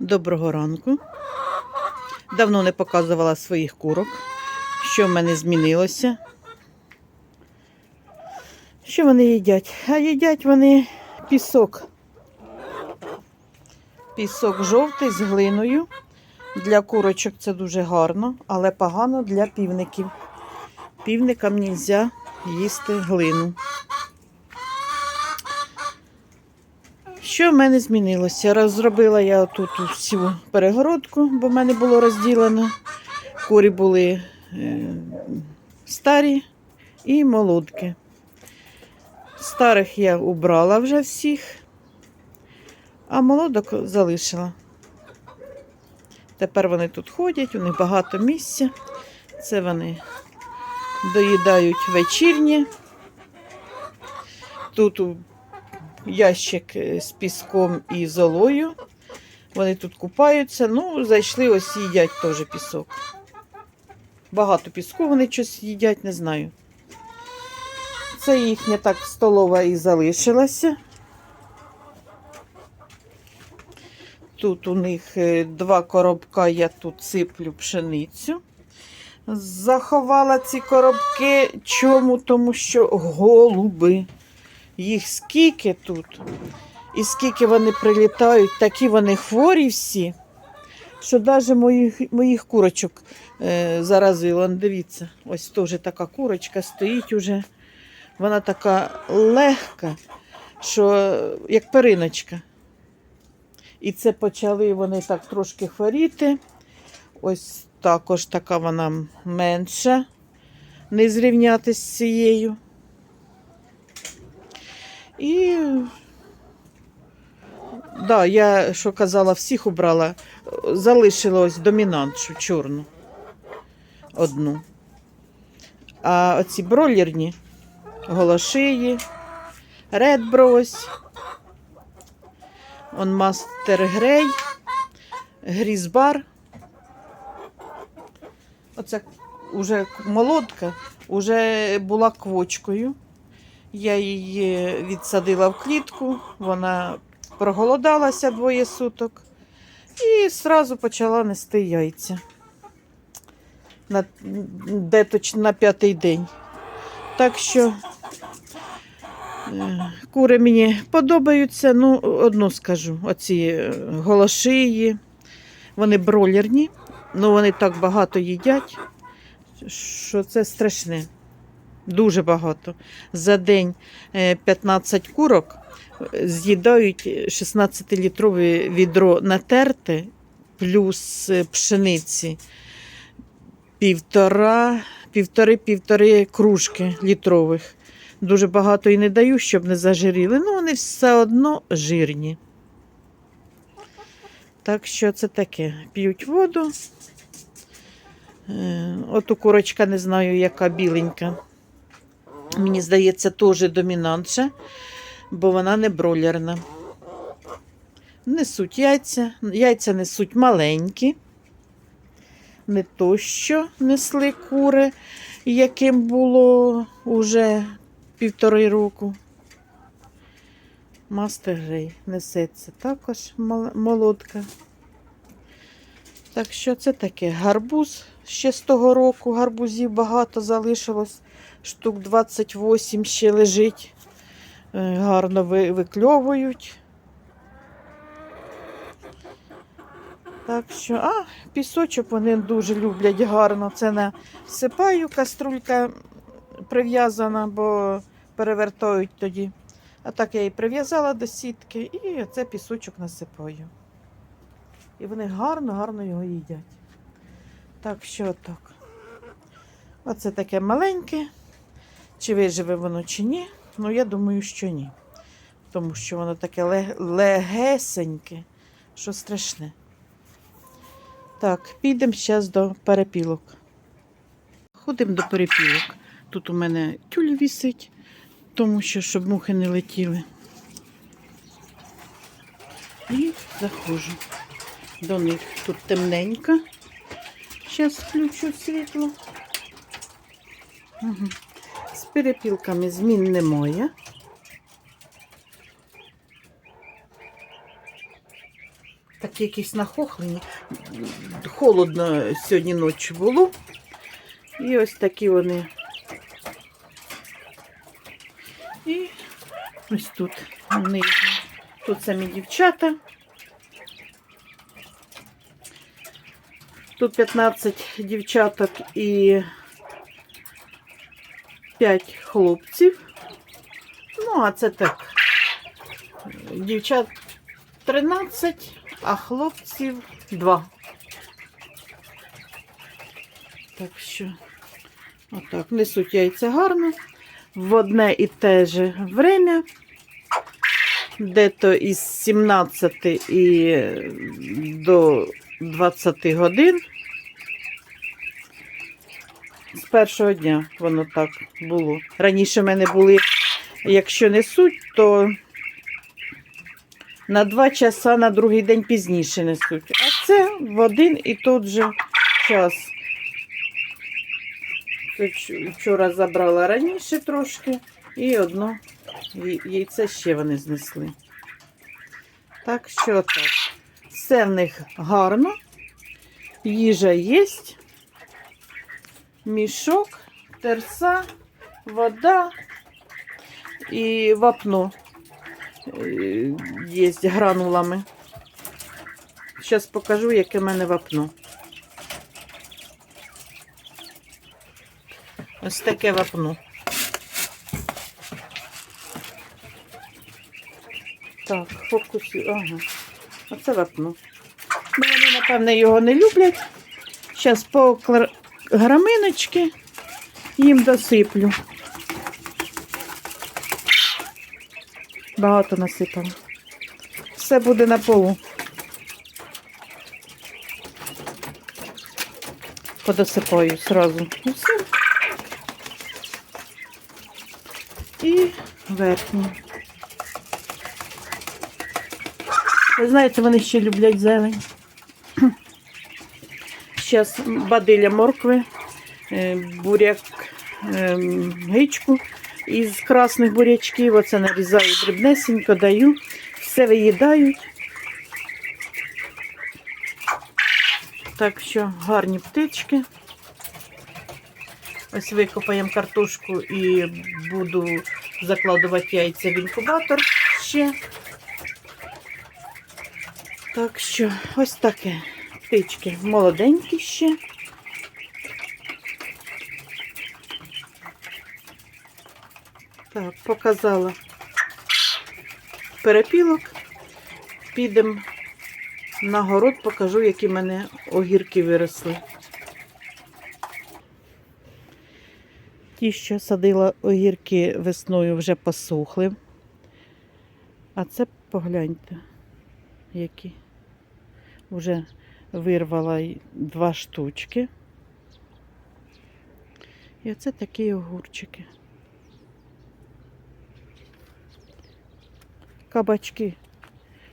Доброго ранку. Давно не показувала своїх курок. Що в мене змінилося? Що вони їдять? А їдять вони пісок. Пісок жовтий з глиною. Для курочок це дуже гарно, але погано для півників. Півникам не можна їсти глину. Що в мене змінилося? Розробила я тут всю перегородку, бо в мене було розділено. Курі були е, старі і молодки. Старих я убрала вже всіх, а молодок залишила. Тепер вони тут ходять, у них багато місця. Це вони доїдають вечірні. Тут ящик е, з піском і золою. Вони тут купаються. Ну, зайшли, ось їдять теж пісок. Багато піску вони щось їдять, не знаю. Це їхня так столова і залишилася. Тут у них е, два коробка, я тут сиплю пшеницю. Заховала ці коробки. Чому? Тому що голуби. Їх скільки тут, і скільки вони прилітають, такі вони хворі всі, що навіть моїх, моїх курочок е, заразило. Дивіться, ось теж така курочка стоїть уже. Вона така легка, що як периночка. І це почали вони так трошки хворіти. Ось також така вона менша, не зрівняти з цією. І да, я, що казала, всіх убрала. Залишила ось домінантшу чорну. Одну. А оці бройлерні, голошиї, редбро ось. Он мастер грей, грізбар. Оце вже молодка, вже була квочкою. Я її відсадила в клітку, вона проголодалася двоє суток і одразу почала нести яйця. На, де точ на п'ятий день. Так що е, кури мені подобаються, ну, одну скажу, оці е, голошиї, вони бролерні, ну вони так багато їдять, що це страшне. Дуже багато. За день е, 15 курок е, з'їдають 16-літрове відро натерте плюс е, пшениці. Півтора, півтори-півтори кружки літрових. Дуже багато і не даю, щоб не зажиріли. Ну, вони все одно жирні. Так що це таке. П'ють воду. Е, От у курочка не знаю, яка біленька. Мені здається, теж домінантша, бо вона не бройлерна. Несуть яйця. Яйця несуть маленькі. Не то, що несли кури, яким було уже півтори року. Мастер Грей несеться також мол- молодка. Так що це таке гарбуз ще з того року. Гарбузів багато залишилось штук 28 ще лежить. Е, Гарно викльовують. Так що, а, пісочок вони дуже люблять гарно. Це насипаю, каструлька прив'язана, бо перевертають тоді. А так я її прив'язала до сітки і це пісочок насипаю. І вони гарно-гарно його їдять. Так що так. Оце таке маленьке. Чи виживе воно, чи ні? Ну, я думаю, що ні. Тому що воно таке легесеньке, що страшне. Так, підемо зараз до перепілок. Ходимо до перепілок. Тут у мене тюль вісить, тому що щоб мухи не летіли. І заходжу до них. Тут темненько. Зараз включу світло. Угу. Перепілками змін немає. Такі якісь нахохлені. Холодно сьогодні ночі було. І ось такі вони. І ось тут нижні. Тут самі дівчата. Тут 15 дівчаток і 5 хлопців. Ну, а це так. Дівчат 13, а хлопців 2. Так що, отак, несуть яйця гарно. В одне і те же время. Де-то із 17 і до 20 годин. З першого дня воно так було. Раніше в мене були, якщо несуть, то на два часа на другий день пізніше несуть. А це в один і тот же час. Вчора забрала раніше трошки і одно яйце ще вони знесли. Так що так. Все в них гарно. Їжа є. Мішок, терса, вода і вапно є гранулами. Зараз покажу, яке в мене вапно. Ось таке вапно. Так, фокусі. Ага. Оце вапно. Ну, вони, напевне, його не люблять. Зараз по граминочки їм досиплю. Багато насипано. Все буде на полу. Подосипаю сразу. І все. І верхню. Ви знаєте, вони ще люблять зелень. Зараз бадиля моркви, е, буряк, ем, гичку із красних бурячків. Оце нарізаю дрібнесенько, даю. Все виїдають. Так що гарні птички. Ось викопаємо картошку і буду закладувати яйця в інкубатор ще. Так що ось таке. Птички молоденькі ще. Так, показала перепілок. Підемо на город, покажу, які в мене огірки виросли. Ті, що садила огірки весною, вже посухли. А це погляньте, які вже вирвала два штучки. І оце такі огурчики. Кабачки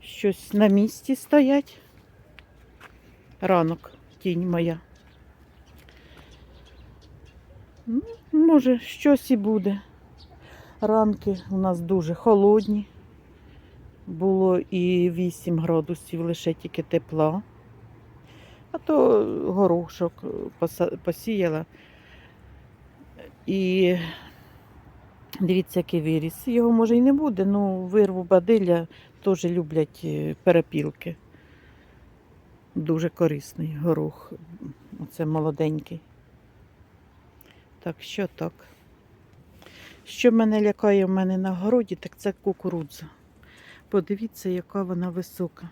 щось на місці стоять. Ранок, тінь моя. Ну, може, щось і буде. Ранки у нас дуже холодні. Було і 8 градусів, лише тільки тепла. А то горошок посіяла. І дивіться, який виріс. Його може і не буде, ну вирву бадилля теж люблять е, перепілки. Дуже корисний горох. Оце молоденький. Так, що так. Що мене лякає в мене на городі, так це кукурудза. Подивіться, яка вона висока.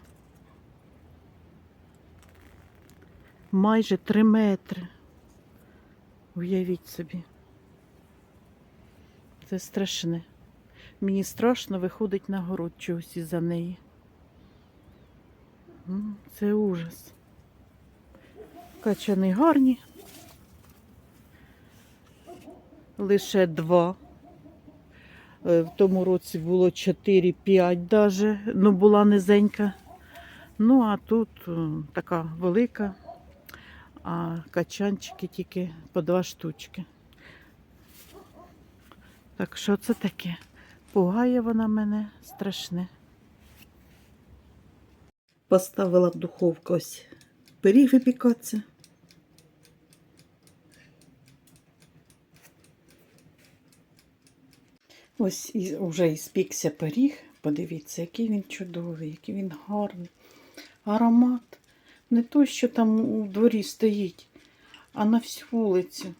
Майже три метри. Уявіть собі. Це страшне. Мені страшно виходить на город чогось із-за неї. Це ужас. Качани гарні. Лише два. Е, В тому році було 4-5 даже, ну була низенька. Ну, а тут е, така велика, а качанчики тільки по два штучки. Так що це таке? Пугає вона мене страшне. Поставила в духовку ось пиріг випікатися. Ось і вже і спікся пиріг. Подивіться, який він чудовий, який він гарний. Аромат. Не той, що там у дворі стоїть, а на всю вулицю.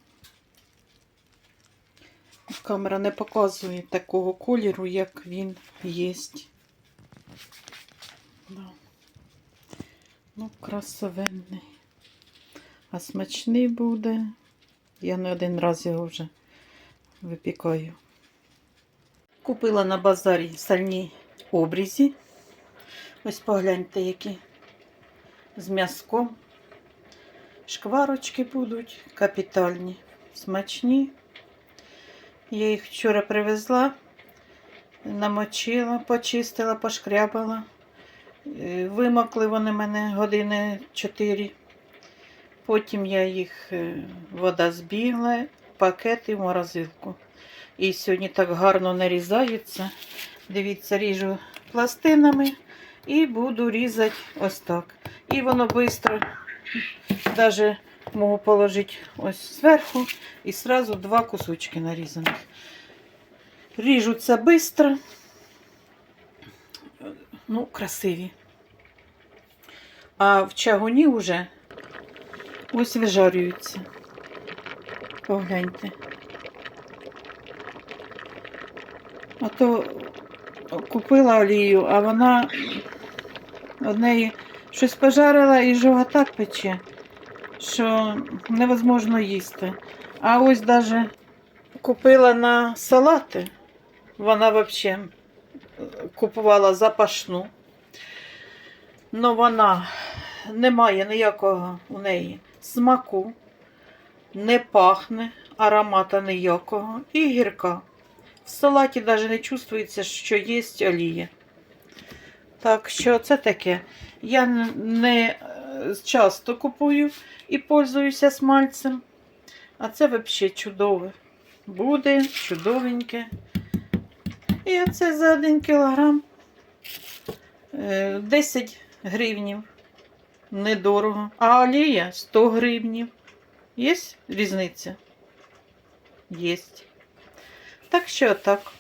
Камера не показує такого кольору, як він є. Да. Ну, красивенний. А смачний буде. Я не один раз його вже випікаю. Купила на базарі сальні обрізі. Ось погляньте, які з м'язком. Шкварочки будуть капітальні, смачні. Я їх вчора привезла, намочила, почистила, пошкрябала. Е, Вимокли вони мене години 4. Потім я їх, е, вода збігла, пакет і в морозилку. І сьогодні так гарно нарізаються. Дивіться, ріжу пластинами і буду різати ось так. І воно швидко, навіть можу положити ось зверху і одразу два кусочки нарізаних. Ріжуться швидко. Ну, красиві. А в чагуні вже ось вижарюються. Погляньте. А то купила олію, а вона од неї щось пожарила і жога так пече, що невозможно їсти. А ось навіть купила на салати, вона взагалі купувала запашну. Но вона не має ніякого у неї смаку, не пахне, аромата ніякого і гірка. В салаті навіть не чувствується, що є олія. Так що це таке. Я не е, часто купую і пользуюся смальцем. А це взагалі чудове. Буде чудовеньке. І оце за 1 кілограм е, 10 гривнів. Недорого. А олія 100 гривнів. Є різниця? Єсть. Так що так.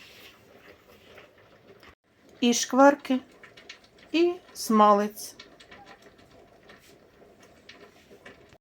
І шкварки, і смалець.